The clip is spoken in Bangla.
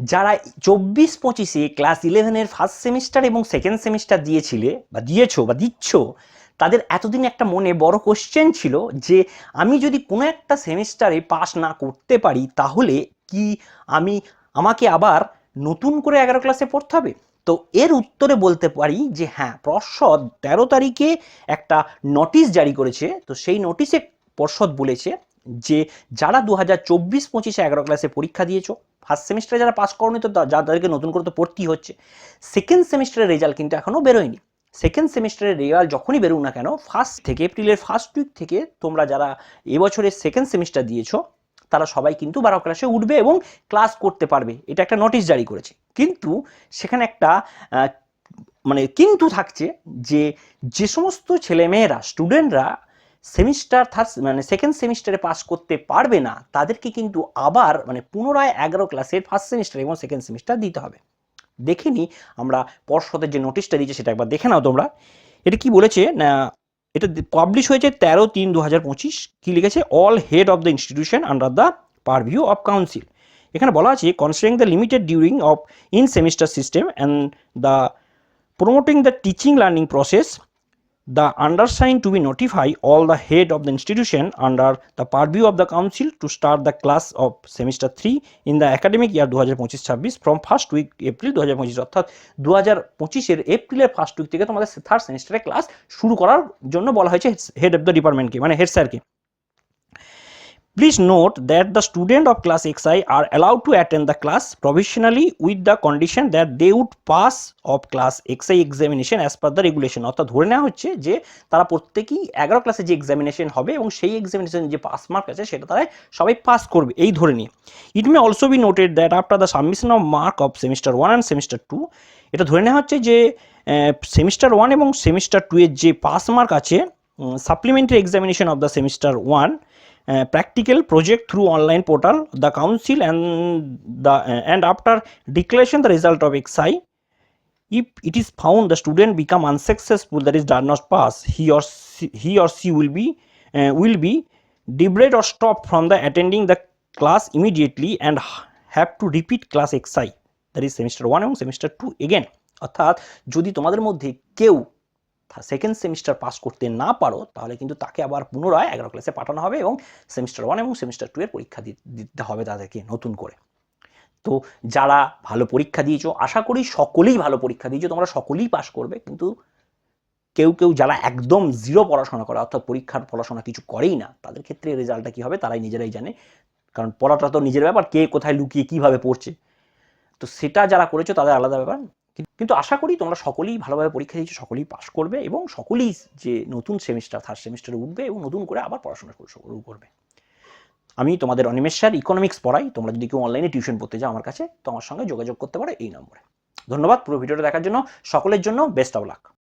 যারা চব্বিশ পঁচিশে ক্লাস ইলেভেনের ফার্স্ট সেমিস্টার এবং সেকেন্ড সেমিস্টার দিয়েছিলে বা দিয়েছ বা দিচ্ছ, তাদের এতদিন একটা মনে বড় কোশ্চেন ছিল যে আমি যদি কোনো একটা সেমিস্টারে পাস না করতে পারি, তাহলে কি আমি আমাকে আবার নতুন করে এগারো ক্লাসে পড়তে হবে? তো এর উত্তরে বলতে পারি যে হ্যাঁ পর্ষদ তেরো তারিখে একটা নোটিশ জারি করেছে। তো সেই নোটিশে পর্ষদ বলেছে যে যারা দু হাজার চব্বিশ পঁচিশে এগারো ক্লাসে পরীক্ষা দিয়েছ ফার্স্ট সেমিস্টারে যারা পাস করনি তো যাদেরকে নতুন করে তো পড়তেই হচ্ছে। সেকেন্ড সেমিস্টারের রেজাল্ট কিন্তু এখনও বেরোয়নি। সেকেন্ড সেমিস্টারের রেজাল্ট যখনই বেরোক না কেন ফার্স্ট থেকে এপ্রিলের ফার্স্ট উইক থেকে তোমরা যারা এবছরের সেকেন্ড সেমিস্টার দিয়েছ, তারা সবাই কিন্তু বারো ক্লাসে উঠবে এবং ক্লাস করতে পারবে। এটা একটা নোটিশ জারি করেছে। কিন্তু সেখানে একটা মানে কিন্তু থাকছে যে যে সমস্ত ছেলেমেয়েরা স্টুডেন্টরা সেমিস্টার থার্ড মানে সেকেন্ড সেমিস্টারে পাস করতে পারবে না, তাদেরকে কিন্তু আবার মানে পুনরায় এগারো ক্লাসের ফার্স্ট সেমিস্টার এবং সেকেন্ড সেমিস্টার দিতে হবে। দেখে আমরা পর্ষদের যে নোটিশটা দিয়েছে সেটা একবার দেখে নাও তোমরা। এটা কি বলেছে? না, এটা পাবলিশ হয়েছে তেরো তিন দু হাজার পঁচিশ। কী লিখেছে? All head of the institution under the purview of council এখানে বলা আছে considering the limited during of in semester system and the promoting the teaching learning process the undersigned to be notify all the head of the institution under the purview of the council to start the class of semester 3 in the academic year 2025-26 from first week April 2025 অর্থাৎ 2025 এর এপ্রিলের ফার্স্ট উইক থেকে তোমাদের থার্ড সেমিস্টারে ক্লাস শুরু করার জন্য বলা হয়েছে হেড অফ দ্য ডিপার্টমেন্টকে মানে হেড স্যারকে Please note that the student of class XI are allowed to attend the class provisionally with the condition that they would pass of class XI examination as per the regulation. অর্থাৎ ধরে নেওয়া হচ্ছে যে তারা প্রত্যেকেই এগারো ক্লাসে যে এক্সামিনেশন হবে এবং সেই এক্সামিনেশন যে পাস মার্ক আছে, সেটা তারা সবাই পাস করবে। এই ধরে নিয়ে it may also be noted that after the submission of mark of semester one and semester two এটা ধরে নেওয়া হচ্ছে যে সেমিস্টার ওয়ান এবং সেমিস্টার টু এর যে পাস মার্ক আছে supplementary examination of the semester one practical project through online portal the council and the and after declaration the result of XI if it is found the student become unsuccessful that is there not pass he or he or she will be will be debarred or stop from the attending the class immediately and have to repeat class XI that is semester one এবং সেমিস্টার টু এগেন অর্থাৎ, যদি তোমাদের মধ্যে কেউ সেকেন্ড সেমিস্টার পাস করতে না পারো, তাহলে কিন্তু তাকে আবার পুনরায় এগারো ক্লাসে পাঠানো হবে এবং সেমিস্টার ওয়ান এবং সেমিস্টার টু এর পরীক্ষা দিতে হবে তাদেরকে নতুন করে। তো যারা ভালো পরীক্ষা দিয়েছ, আশা করি সকলেই ভালো পরীক্ষা দিয়েছ, তোমরা সকলেই পাস করবে, কিন্তু কেউ কেউ যারা একদম জিরো পড়াশোনা করে, অর্থাৎ পরীক্ষার পড়াশোনা কিছু করেই না, তাদের ক্ষেত্রে রেজাল্টটা কী হবে তারাই নিজেরাই জানে। কারণ পড়াটা তো নিজের ব্যাপার, কে কোথায় লুকিয়ে কীভাবে পড়ছে। তো সেটা যারা করেছ, তাদের আলাদা ব্যাপার। কিন্তু আশা করি তোমরা সকলেই ভালোভাবে পরীক্ষা দিয়েছ, সকলেই পাশ করবে এবং সকলেই যে নতুন সেমিস্টার থার্ড সেমিস্টারে উঠবে এবং নতুন করে আবার পড়াশোনা শুরু করবে। আমি তোমাদের অনিমেষ স্যার ইকোনমিক্স পড়াই, তোমরা যদি কেউ অনলাইনে টিউশন পড়তে যাও আমার কাছে, তোমার সঙ্গে যোগাযোগ করতে পারো এই নম্বরে। ধন্যবাদ পুরো ভিডিওটা দেখার জন্য, সকলের জন্য বেস্ট অফ লাক